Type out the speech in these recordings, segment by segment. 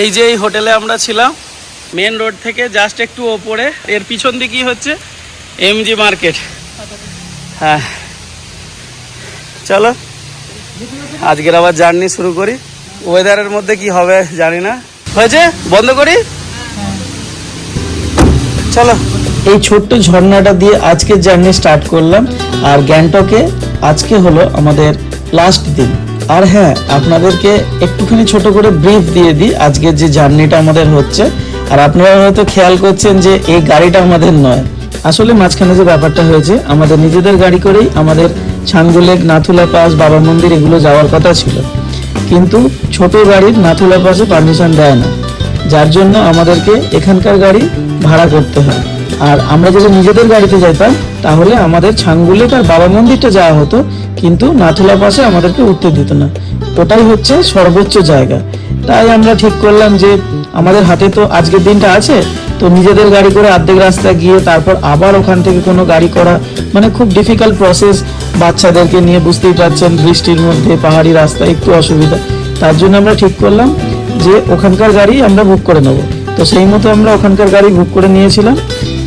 এই যে এই হোটেলে আমরা ছিলাম মেন রোড থেকে জাস্ট একটু ওপরে। এর পিছন দিকেই হচ্ছে এমজি মার্কেট হ্যাঁ। চলো, আজকের আবার জার্নি শুরু করি। ওয়েদারের মধ্যে কি হবে জানি না। হয়েছে? বন্ধ করি? চলো। এই ছোট্ট ঝর্ণাটা দিয়ে আজকের জার্নি স্টার্ট করলাম। আর গ্যাংটকে আজকে হলো আমাদের লাস্ট দিন। আর হ্যাঁ আপনাদেরকে একটুখানি ছোট করে ব্রিফ দিয়ে দিই আজকের যে জার্নিটা আমাদের হচ্ছে। আর আপনারা হয়তো খেয়াল করছেন যে এই গাড়িটা আমাদের নয়। আসলে মাঝখানে যে ব্যাপারটা হয়েছে, আমাদের নিজেদের গাড়ি করেই আমাদের ছানগুলেক নাথুলা পাস, বাবা মন্দির এগুলো যাওয়ার কথা ছিল। কিন্তু ছোট গাড়ির নাথুলা পাসে পারমিশন দেয় না। যার জন্য আমাদেরকে এখানকার গাড়ি ভাড়া করতে হয়। আর আমরা যদি নিজেদের গাড়িতে যেতাম তাহলে আমাদের ছানগুলিক আর বাবা মন্দিরটা যাওয়া হতো। কিন্তু নাথুলা পাশে আমাদেরকে উঠতে দিত না। ওটাই হচ্ছে সর্বোচ্চ জায়গা। তাই আমরা ঠিক করলাম যে আমাদের হাতে তো আজকের দিনটা আছে, তো নিজেদের গাড়ি করে অর্ধেক রাস্তা গিয়ে তারপর আবার ওখান থেকে কোনো গাড়ি করা মানে খুব ডিফিকাল্ট প্রসেস বাচ্চাদেরকে নিয়ে বুঝতেই পারছেন, বৃষ্টির মধ্যে, পাহাড়ি রাস্তা, একটু অসুবিধা। তার জন্য আমরা ঠিক করলাম যে ওখানকার গাড়ি আমরা বুক করে নেব। তো সেই মতো আমরা ওখানকার গাড়ি বুক করে নিয়েছিলাম।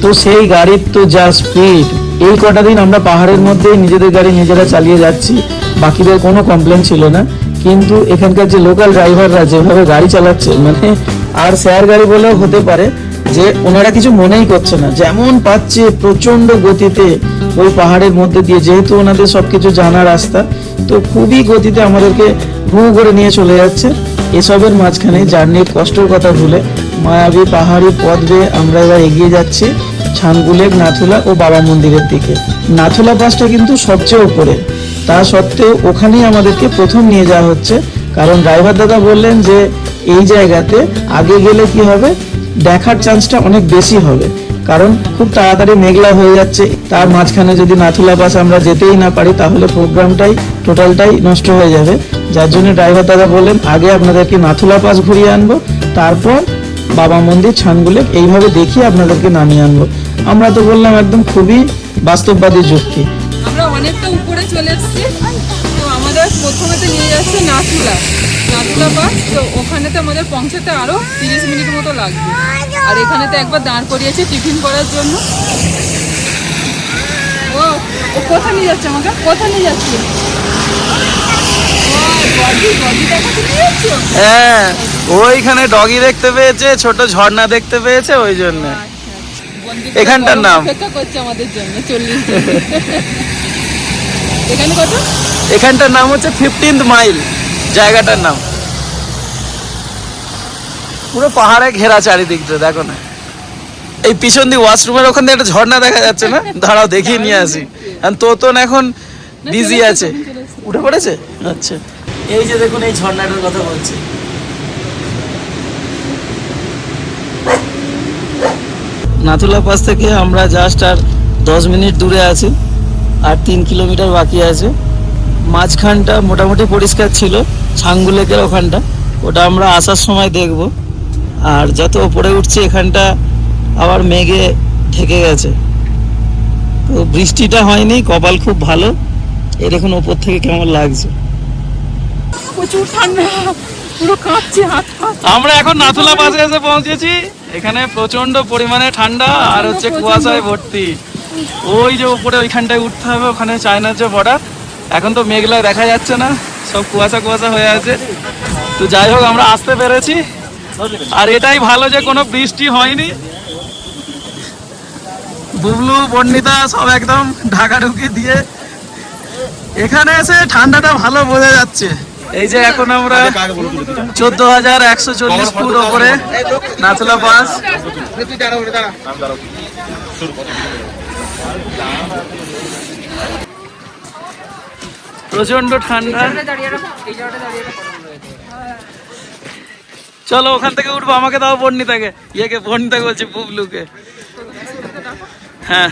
তো সেই গাড়ির তো যা স্পিড এই কটা দিন আমরা পাহাড়ের মধ্যে নিজেদের গাড়ি নিজেরা চালিয়ে যাচ্ছি, বাকিদের কোনো কমপ্লেন ছিল না। কিন্তু এখানকার যে লোকাল ড্রাইভাররা যেভাবে গাড়ি চালাচ্ছে মানে আর শেয়ার গাড়ি বলেও হতে পারে যে ওনারা কিছু মনেই করছে না। যেমন পাচ্ছে প্রচণ্ড গতিতে ওই পাহাড়ের মধ্যে দিয়ে, যেহেতু ওনাদের সবকিছু জানা রাস্তা, তো খুবই গতিতে আমাদেরকে ভু করে নিয়ে চলে যাচ্ছে। এসবের মাঝখানে জার্নির কষ্টের কথা ভুলে মায়াবী পাহাড়ি পথ বেয়ে আমরা এবার এগিয়ে যাচ্ছি। ছানগুলেক নাথুলা ও বাবা মন্দিরের দিকে। নাথুলা পাসটা কিন্তু সবচেয়ে উপরে। তা সত্ত্বেও ওখানেই আমাদেরকে প্রথম নিয়ে যাওয়া হচ্ছে। কারণ ড্রাইভার দাদা বললেন যে, এই জায়গাতে আগে গেলে কি হবে? দেখার চান্সটা অনেক বেশি হবে। কারণ খুব তাড়াতাড়ি মেঘলা হয়ে যাচ্ছে। তার মাঝখানে যদি নাথুলা পাস আমরা যেতেই না পারি, তাহলে প্রোগ্রামটাই, টোটালটাই নষ্ট হয়ে যাবে। যার জন্য ড্রাইভার দাদা বললেন, আগে আপনাদেরকে নাথুলা পাস ঘুরিয়ে আনব। তারপর বাবা মন্দির ছানগুলো এইভাবে দেখিয়ে আপনাদেরকে নামিয়ে আনব। আমরা তো বললাম একদম খুবই বাস্তববাদী যুক্তি। আমরা অনেকটা উপরে চলে এসেছি। তো আমাদের প্রথমেতে নিয়ে যাচ্ছে নাথুলা। নাথুলা পাস তো ওখানেতে আমাদের পৌঁছাতে আরও তিরিশ মিনিট মতো লাগবে। আর এখানেতে একবার দাঁড় করিয়েছে টিফিন করার জন্য। ও কোথায় নিয়ে যাচ্ছে আমাকে? কোথায় নিয়ে যাচ্ছে ও, বডি বডি দেখাতে নিয়ে যাচ্ছ হ্যাঁ ওইখানে ডগি দেখতে পেয়েছে ছোট ঝর্ণা দেখতে পেয়েছে ওই জন্য। এখানটার নাম? আমাদের জন্য এখানে কত? এখানটার নাম হচ্ছে ফিফটিন্থ মাইল জায়গাটার নাম। পুরো পাহাড়ে ঘেরা চারিদিকটা দেখো না। এই পিছন দিয়ে ওয়াশরুমের ওখান দিয়ে একটা ঝর্ণা দেখা যাচ্ছে না? দাঁড়াও দেখিয়ে নিয়ে আসি। আর তোতন এখন বিজি আছে। উঠে পড়েছে? আচ্ছা। এই যে দেখুন, এই ঝর্ণাটার কথা বলছি। নাথুলা পাস থেকে আমরা জাস্ট আর দশ মিনিট দূরে আছি, আর তিন কিলোমিটার বাকি আছে। মাঝখানটা মোটামুটি পরিষ্কার ছিল, ছাঙ্গুলেকের ওখানটা। ওটা আমরা আসার সময় দেখব। আর যত ওপরে উঠছি, এখানটা আবার মেঘে ঢেকে গেছে। তো বৃষ্টিটা হয়নি, কপাল খুব ভালো। এই দেখুন ওপর থেকে কেমন লাগছে। প্রচুর ঠান্ডা পুরো কাঁপছে হাত আমরা এখন নাথুলা পাশে এসে পৌঁছেছি। এখানে প্রচণ্ড পরিমাণে ঠান্ডা আর হচ্ছে কুয়াশায় ভর্তি। ওই যে উপরে ওইখানটায় উঠতে হবে ওখানে চায়নার যে বর্ডার। এখন তো মেঘলায় দেখা যাচ্ছে না সব কুয়াশা কুয়াশা হয়ে আছে। তো যাই হোক আমরা আসতে পেরেছি। আর এটাই ভালো যে কোনো বৃষ্টি হয়নি। বুবলু বর্ণিতা সব একদম ঢাকা ঢাকাঢুকি দিয়ে এখানে এসে ঠান্ডাটা ভালো বোঝা যাচ্ছে। এই যে এখন আমরা চোদ্দ হাজার একশো চল্লিশ ফুট ওপরে নাথুলা পাস প্রচণ্ড ঠান্ডা। চলো ওখান থেকে উঠবো, আমাকে দাও বর্ণিতাকে। ইয়েকে বর্ণিতাকে বলছি, বুবলুকে। হ্যাঁ।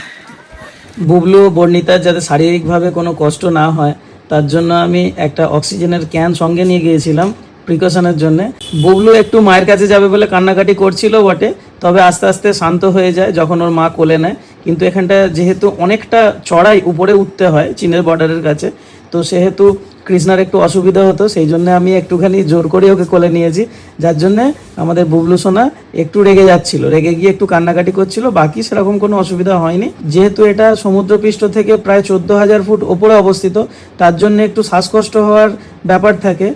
বুবলু বর্ণিতার যাতে শারীরিকভাবে কোনো কষ্ট না হয়, তার জন্য আমি একটা অক্সিজেনের ক্যান সঙ্গে নিয়ে গিয়েছিলাম প্রিকশনের জন্য। বুবলু একটু মায়ের কাছে যাবে বলে কান্নাকাটি করছিল বটে, তবে আস্তে আস্তে শান্ত হয়ে যায় যখন ওর মা কোলে নেয়। কিন্তু এখানটা যেহেতু অনেকটা চড়াই উপরে উঠতে হয় চীনের বর্ডারের কাছে, তো সেহেতু কৃষ্ণার একটু অসুবিধা হতো, সেই জন্য আমি একটুখানি জোর করে ওকে কোলে নিয়েছি। যার জন্য আমাদের বুবলু সোনা একটু রেগে যাচ্ছিল। রেগে গিয়ে একটু কান্নাকাটি করছিল, বাকি সেরকম কোনো অসুবিধা হয়নি। যেহেতু এটা সমুদ্রপৃষ্ঠ থেকে প্রায় চোদ্দ হাজার ফুট ওপরে অবস্থিত, তার জন্য একটু শ্বাসকষ্ট হওয়ার ব্যাপার থাকে।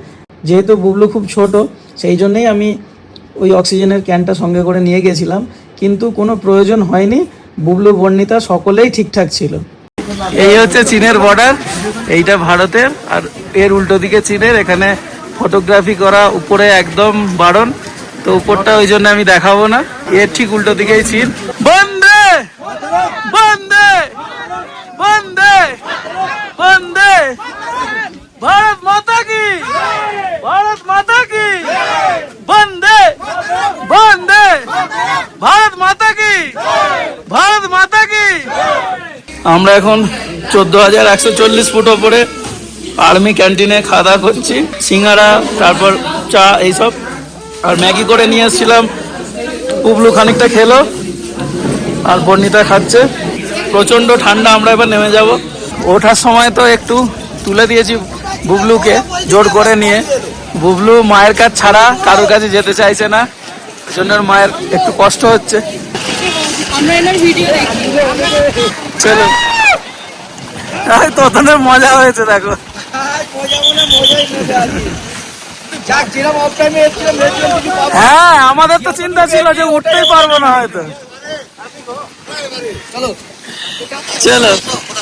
যেহেতু বুবলু খুব ছোট, সেই জন্যেই আমি ওই অক্সিজেনের ক্যানটা সঙ্গে করে নিয়ে গেছিলাম। কিন্তু কোনো প্রয়োজন হয়নি, বুবলু বর্ণিতা সকলেই ঠিকঠাক ছিল। এই হচ্ছে চীনের বর্ডার এইটা ভারতের, আর এর উল্টো দিকে চীনের, এখানে ফটোগ্রাফি করা উপরে একদম বারণ, তো উপরটা ওই জন্য আমি দেখাবো না, এর ঠিক উল্টো দিকেই চীন। বন্দে! বন্দে! বন্দে! বন্দে! ভারত মাতা কি? ভারত মাতা কি বন্দে বন্দে ভারত মাতা কি ভারত মাতা কি আমরা এখন চোদ্দ হাজার একশো চল্লিশ ফুট ওপরে আর্মি ক্যান্টিনে খাওয়া দাওয়া করছি, সিঙ্গারা, তারপর চা এইসব। আর ম্যাগি করে নিয়ে এসেছিলাম। পুবলু খানিকটা খেলো, আর বর্ণিতা খাচ্ছে। প্রচণ্ড ঠান্ডা, আমরা এবার নেমে যাব। ওঠার সময় তো একটু তুলে দিয়েছি বুবলুকে, জোর করে নিয়ে। বুবলু মায়ের কাছ ছাড়া কারোর কাছে যেতে চাইছে না জন্য মায়ের একটু কষ্ট হচ্ছে। আমরা ভিডিও চলো। তোদের মজা হয়েছে দেখো। হ্যাঁ আমাদের তো চিন্তা ছিল যে উঠতেই পারব না হয়তো। চলো।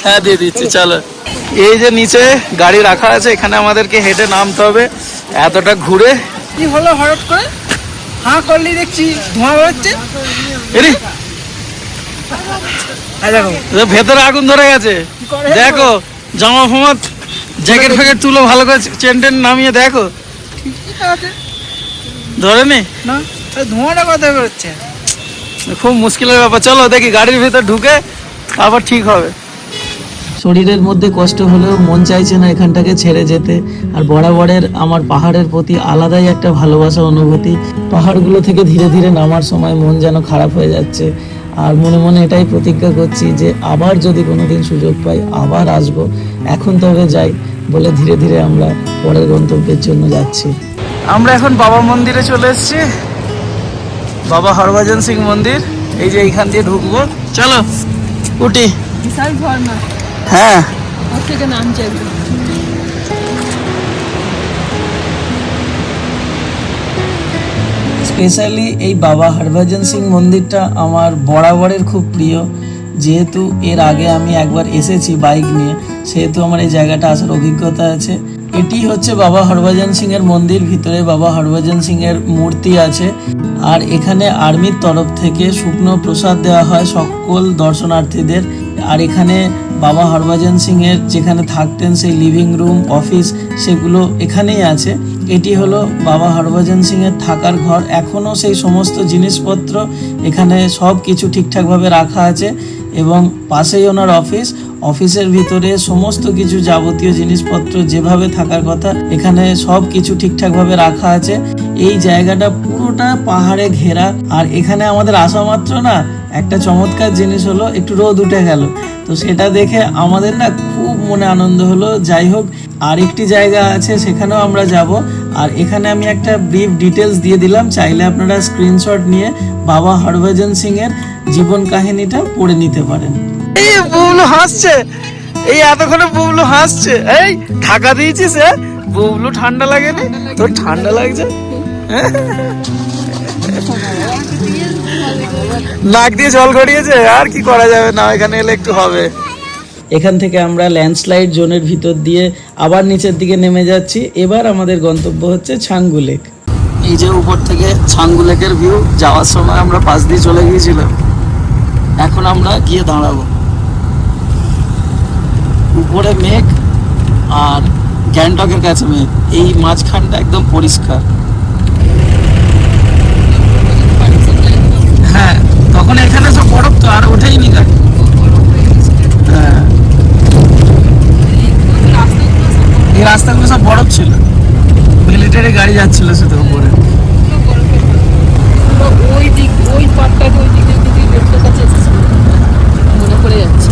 হ্যাঁ দিয়ে দিচ্ছি চলো। এই যে নিচে গাড়ি রাখা আছে এখানে আমাদেরকে হেঁটে নামতে হবে। এতটা ঘুরে। কি হলো হঠাৎ করে? হাঁ করলি দেখছি ধোঁয়া বেরোচ্ছে। ভেতরে আগুন ধরে গেছে। দেখো জামা ফামা জ্যাকেট ফ্যাকেট তুলো ভালো করে চেন টেন নামিয়ে দেখো। ধরে নি। ধোঁয়াটা কোথায় বেরোচ্ছে? খুব মুশকিলের ব্যাপার। চলো দেখি গাড়ির ভিতর ঢুকে আবার ঠিক হবে। শরীরের মধ্যে কষ্ট হলেও মন চাইছে না এখানটাকে ছেড়ে যেতে। আর বরাবরের আমার পাহাড়ের প্রতি আলাদাই একটা ভালোবাসা অনুভূতি। পাহাড়গুলো থেকে ধীরে ধীরে নামার সময় মন যেন খারাপ হয়ে যাচ্ছে। আর মনে মনে এটাই প্রতিজ্ঞা করছি যে আবার যদি কোনোদিন সুযোগ পাই আবার আসব। এখন তবে যাই বলে ধীরে ধীরে আমরা পরের গন্তব্যের জন্য যাচ্ছি। আমরা এখন বাবা মন্দিরে চলে এসেছি। বাবা হরভজন সিং মন্দির এই যে এইখান দিয়ে ঢুকবো। চলো উঠি। বিশাল ঝর্ণা। হ্যাঁ। থেকে একদম। স্পেশালি এই বাবা হরভজন সিং মন্দিরটা আমার বরাবরের খুব প্রিয়। যেহেতু এর আগে আমি একবার এসেছি বাইক নিয়ে, সেহেতু আমার এই জায়গাটা আসার অভিজ্ঞতা আছে। এটি হচ্ছে বাবা হরভজন সিং এর মন্দির, ভিতরে বাবা হরভজন সিং এর মূর্তি আছে। আর এখানে আর্মির তরফ থেকে শুকনো প্রসাদ দেওয়া হয় সকল দর্শনার্থীদের। আর এখানে বাবা হরভজন সিং এর যেখানে থাকতেন সেই লিভিং রুম অফিস সেগুলো এখানেই আছে। এটি হলো বাবা হরভজন সিং এর থাকার ঘর। এখনও সেই সমস্ত জিনিসপত্র এখানে সব কিছু ঠিকঠাকভাবে রাখা আছে এবং পাশেই ওনার অফিস অফিসের ভিতরে সমস্ত কিছু যাবতীয় জিনিসপত্র যেভাবে থাকার কথা, এখানে সব কিছু ঠিকঠাকভাবে রাখা আছে। এই জায়গাটা পুরোটা পাহাড়ে ঘেরা। আর এখানে আমাদের আসা মাত্র না, একটা চমৎকার জিনিস হলো, একটু রোদ উঠে গেল। তো সেটা দেখে আমাদের না খুব মনে আনন্দ হলো। যাই হোক, আরেকটি জায়গা আছে, সেখানেও আমরা যাব। আর এখানে আমি একটা ব্রিফ ডিটেলস দিয়ে দিলাম। চাইলে আপনারা স্ক্রিনশট নিয়ে বাবা হরভজন সিং এর জীবন কাহিনীটা পড়ে নিতে পারেন। এই বুবলু হাসছে। এই এতক্ষণে বুবলু হাসছে। এই ঢাকা দিয়েছিস হ্যাঁ বুবলু ঠান্ডা লাগেনি তোর ঠান্ডা লাগছে? নাক দিয়ে জল গড়িয়েছে আর কি করা যাবে? না এখানে এলে একটু হবে। এখান থেকে আমরা ল্যান্ডস্লাইড জোনের ভিতর দিয়ে আবার নিচের দিকে নেমে যাচ্ছি। এবার আমাদের গন্তব্য হচ্ছে ছাঙ্গু লেক। এই যে উপর থেকে ছাঙ্গু লেকের ভিউ যাওয়ার সময় আমরা পাশ দিয়ে চলে গিয়েছিলাম। এখন আমরা গিয়ে দাঁড়াবো। উপরে মেঘ আর গ্যাংটকের কাছে মেঘ। এই মাঝখানটা একদম পরিষ্কার। হ্যাঁ তখন এখানে সব বরফ তো, আর ওঠেইনি গাড়ি। হ্যাঁ। এই রাস্তাগুলো সব বরফ ছিল। মিলিটারি গাড়ি যাচ্ছিল শুধু উপরে। ওই দিক, ওই পাটটাকে ওই দিকে দিকে লেফটের কাছে এসেছে মনে পড়ে যাচ্ছে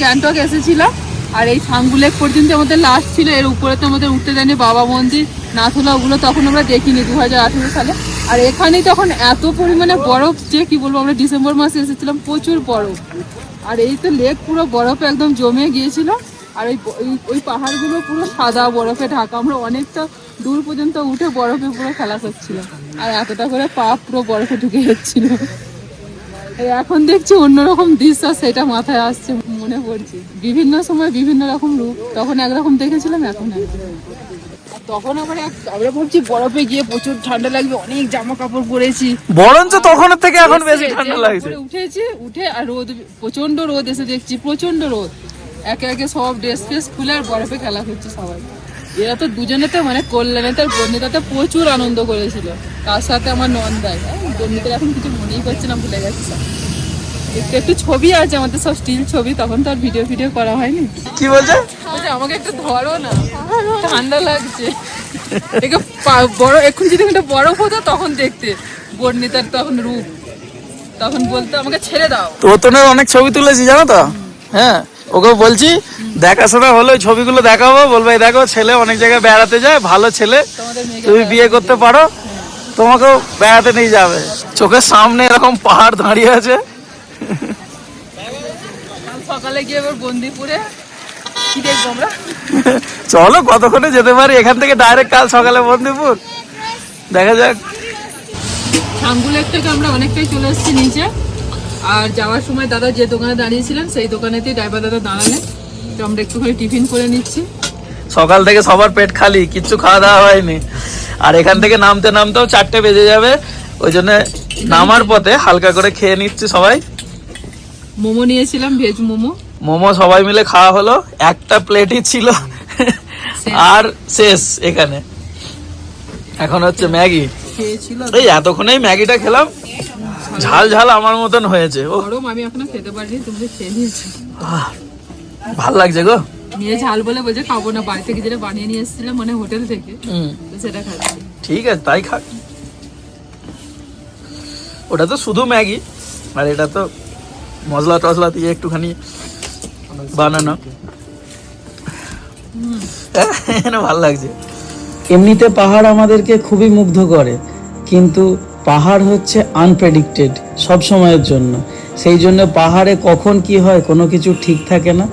গ্যাংটক এসেছিলাম আর এই সাঙ্গুলেক পর্যন্ত আমাদের লাস্ট ছিল। এর উপরে তো আমাদের উঠতে দেয়নি বাবা মন্দির, নাথুলা ওগুলো তখন আমরা দেখিনি দু হাজার আঠেরো সালে। আর এখানেই তখন এত পরিমাণে বরফ যে কি বলব, আমরা ডিসেম্বর মাসে এসেছিলাম, প্রচুর বরফ। আর এই তো লেক পুরো বরফে একদম জমে গিয়েছিল। আর ওই ওই- পাহাড়গুলো পুরো সাদা বরফে ঢাকা। আমরা অনেকটা দূর পর্যন্ত উঠে বরফে পুরো খেলা করছিলাম আর এতটা করে পা পুরো বরফে ঢুকে যাচ্ছিল। এখন দেখছি অন্যরকম দৃশ্য, সেটা মাথায় আসছে। মনে পড়ছে। বিভিন্ন সময় বিভিন্ন রকম রূপ তখন একরকম দেখেছিলাম এখন তখন আবার আমরা ভাবছি বরফে গিয়ে প্রচুর ঠান্ডা লাগবে অনেক জামা কাপড় পরেছি। বরঞ্চ তখনের থেকে এখন বেশি ঠান্ডা লাগছে। উঠেছি উঠে আর রোদ প্রচণ্ড রোদ এসে দেখছি প্রচণ্ড রোদ। একে একে সব ড্রেস ফ্রেস খুলে আর বরফে খেলা করছে সবাই। এরা তো দুজনেতে মানে কল্যাণে তার বন্দিতাতে প্রচুর আনন্দ করেছিল। তার সাথে আমার নন্দায় বন্দিতার এখন কিছু মনেই করছে না ভুলে গেছে সব। একটু একটু ছবি আছে আমাদের সব স্টিল ছবি তখন তো আর ভিডিও ভিডিও করা হয়নি। কি বলছে? আমাকে একটু ধরো না। ঠান্ডা লাগছে। একে বড় এখন যদি একটা বরফ হতো তখন দেখতে। বর্ণিতার তখন রূপ। তখন বলতো আমাকে ছেড়ে দাও। তো তোনের অনেক ছবি তুলেছি জানো তো? হ্যাঁ ওকে বলছি দেখাশোনা হলো ছবিগুলো দেখাবো। বলব দেখো ছেলে অনেক জায়গায় বেড়াতে যায় ভালো ছেলে। তুমি বিয়ে করতে পারো তোমাকেও বেড়াতে নিয়ে যাবে। চোখের সামনে এরকম পাহাড় দাঁড়িয়ে আছে। সকালে গিয়ে এবার বন্দিপুরে কি দেখব আমরা? চলো কতক্ষণে যেতে পারি? এখান থেকে ডাইরেক্ট কাল সকালে বন্দিপুর। দেখা যাক। সাঙ্গুলের থেকে আমরা অনেকটাই চলে এসেছি নিচে। আর যাওয়ার সময় দাদা যে দোকানে দাঁড়িয়েছিলেন সেই দোকানেতেই ড্রাইভার দাদা দাঁড়ালেন তো আমরা একটুখানি টিফিন করে নিচ্ছি। সকাল থেকে সবার পেট খালি কিচ্ছু খাওয়া দাওয়া হয়নি। আর এখান থেকে নামতে নামতেও চারটে বেজে যাবে। ওই জন্য নামার পথে হালকা করে খেয়ে নিচ্ছি সবাই। মোমো নিয়েছিলাম ভেজ মোমো। মোমো সবাই মিলে খাওয়া হলো একটা প্লেটই ছিল। আর শেষ এখানে। এখন হচ্ছে ম্যাগি। এই এতক্ষণেই ম্যাগিটা খেলাম। ঝাল ঝাল আমার মতন হয়েছে ও গরম আমি এখনও খেতে পারিনি তুমি খেয়ে নিয়েছো। ভালো লাগছে গো। নিয়ে ঝাল বলে বলছে খাব না। বাড়ি থেকে যেটা বানিয়ে নিয়ে এসেছিলাম মানে হোটেল থেকে হুম। সেটা খাচ্ছি। ঠিক আছে তাই খাক ওটা তো শুধু ম্যাগি আর এটা তো মশলা টসলা দিয়ে একটুখানি বানানো। ভালো লাগছে। এমনিতে পাহাড় আমাদেরকে খুবই মুগ্ধ করে, কিন্তু পাহাড় হচ্ছে আনপ্রেডিক্টেড সব সময়ের জন্য। সেই জন্য পাহাড়ে কখন কি হয় কোনো কিছু ঠিক থাকে না।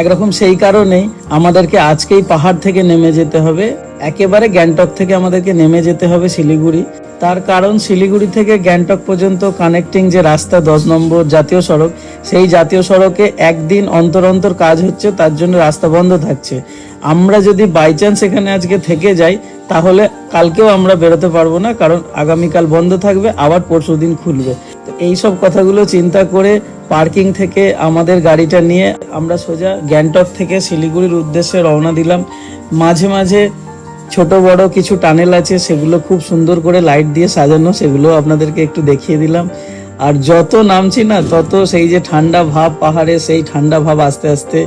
একরকম সেই কারণেই আমাদেরকে আজকেই পাহাড় থেকে নেমে যেতে হবে। একেবারে গ্যাংটক থেকে আমাদেরকে নেমে যেতে হবে শিলিগুড়ি। তার কারণ শিলিগুড়ি থেকে গ্যাংটক পর্যন্ত কানেক্টিং যে রাস্তা দশ নম্বর জাতীয় সড়ক, সেই জাতীয় সড়কে একদিন অন্তর অন্তর কাজ হচ্ছে, তার জন্য রাস্তা বন্ধ থাকছে। আমরা যদি বাই চান্স এখানে আজকে থেকে যাই, তাহলে কালকেও আমরা বেরোতে পারব না, কারণ আগামীকাল বন্ধ থাকবে, আবার পরশু দিন খুলবে। তো এইসব কথাগুলো চিন্তা করে পার্কিং থেকে আমাদের গাড়িটা নিয়ে আমরা সোজা গ্যাংটক থেকে শিলিগুড়ির উদ্দেশ্যে রওনা দিলাম। মাঝে মাঝে ছোট বড় কিছু টানেল আছে, সেগুলো খুব সুন্দর করে লাইট দিয়ে সাজানো, সেগুলো আপনাদেরকে একটু দেখিয়ে দিলাম। আর যত নামছি না, তত সেই যে ঠান্ডা ভাব পাহাড়ে, সেই ঠান্ডা ভাব আস্তে আস্তে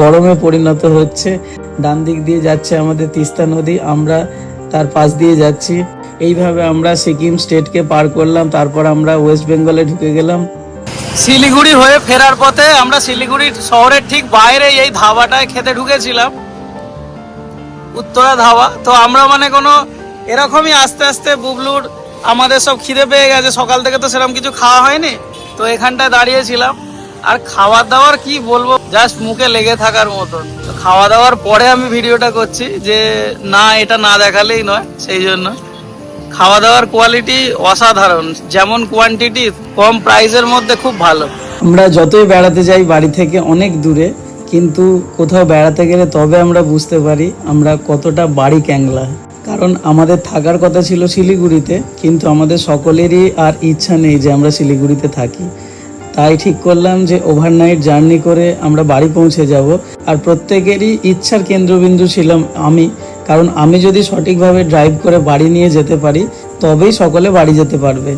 গরমে পরিণত হচ্ছে। ডান দিক দিয়ে যাচ্ছে আমাদের তিস্তা নদী, আমরা তার পাশ দিয়ে যাচ্ছি। এইভাবে আমরা সিকিম স্টেটকে পার করলাম, তারপর আমরা ওয়েস্ট বেঙ্গলে ঢুকে গেলাম। শিলিগুড়ি হয়ে ফেরার পথে আমরা শিলিগুড়ি শহরের ঠিক বাইরে এই ধাবাটায় খেতে ঢুকেছিলাম। উত্তরা ধাবা তো আমরা মানে কোনো এরকমই আস্তে আস্তে বুবলুর, আমাদের সব খিদে পেয়ে গেছে। সকাল থেকে তো সেরকম কিছু খাওয়া হয়নি। তো এখানটায় দাঁড়িয়েছিলাম। আর খাওয়া দাওয়ার কি বলব? জাস্ট মুখে লেগে থাকার মতন। খাওয়া দাওয়ার পরে আমি ভিডিওটা করছি যে, না, এটা না দেখালেই নয়, সেই জন্য। খাওয়া দাওয়ার কোয়ালিটি অসাধারণ। যেমন কোয়ান্টিটি কম প্রাইসের মধ্যে খুব ভালো। আমরা যতই বেড়াতে যাই বাড়ি থেকে অনেক দূরে কিন্তু কোথাও বেড়াতে গেলে তবে আমরা বুঝতে পারি আমরা কতটা বাড়ি ক্যাংলা। কারণ আমাদের থাকার কথা ছিল শিলিগুড়িতে, কিন্তু আমাদের সকলেরই আর ইচ্ছা নেই যে আমরা শিলিগুড়িতে থাকি। তাই ঠিক করলাম যে ওভারনাইট জার্নি করে আমরা বাড়ি পৌঁছে যাব। আর প্রত্যেকেরই ইচ্ছার কেন্দ্রবিন্দু ছিলাম আমি। কারণ আমি যদি সঠিকভাবে ড্রাইভ করে বাড়ি নিয়ে যেতে পারি, তবেই সকলে বাড়ি যেতে পারবে।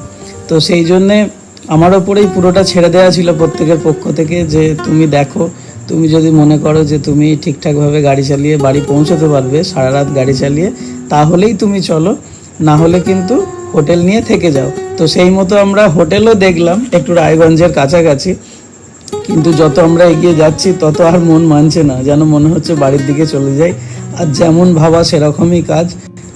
তো সেই জন্যে আমার ওপরেই পুরোটা ছেড়ে দেওয়া ছিল প্রত্যেকের পক্ষ থেকে যে তুমি দেখো তুমি যদি মনে করো যে তুমি ঠিকঠাকভাবে গাড়ি চালিয়ে বাড়ি পৌঁছতে পারবে, সারা রাত গাড়ি চালিয়ে, তাহলেই তুমি চলো। না হলে কিন্তু হোটেল নিয়ে থেকে যাও। তো সেই মতো আমরা হোটেলও দেখলাম, একটু রায়গঞ্জের কাছাকাছি। কিন্তু যত আমরা এগিয়ে যাচ্ছি, তত আর মন মানছে না, যেন মনে হচ্ছে বাড়ির দিকে চলে যাই। আর যেমন ভাবা সেরকমই কাজ।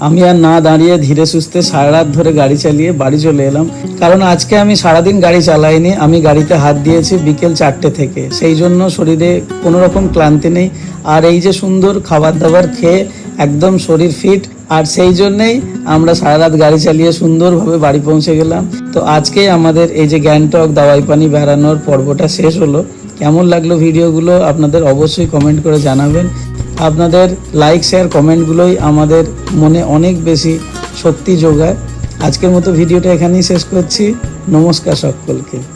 আমি আর না দাঁড়িয়ে ধীরে সুস্থে সারা রাত ধরে গাড়ি চালিয়ে বাড়ি চলে এলাম। কারণ আজকে আমি সারাদিন গাড়ি চালাইনি, আমি গাড়িতে হাত দিয়েছি বিকেল চারটে থেকে। সেই জন্য শরীরে কোনো রকম ক্লান্তি নেই। আর এই যে সুন্দর খাবার দাবার খেয়ে একদম শরীর ফিট আর সেই জন্যেই আমরা সারা রাত গাড়ি চালিয়ে সুন্দরভাবে বাড়ি পৌঁছে গেলাম। তো আজকেই আমাদের এই যে গ্যাংটক দাওয়াই পানি বেড়ানোর পর্বটা শেষ হলো। কেমন লাগল ভিডিওগুলো আপনাদের অবশ্যই কমেন্ট করে জানাবেন। আপনাদের লাইক শেয়ার কমেন্টগুলোই আমাদের মনে অনেক বেশি শক্তি যোগায়। আজকের মতো ভিডিওটা এখানেই শেষ করছি। নমস্কার সকলকে।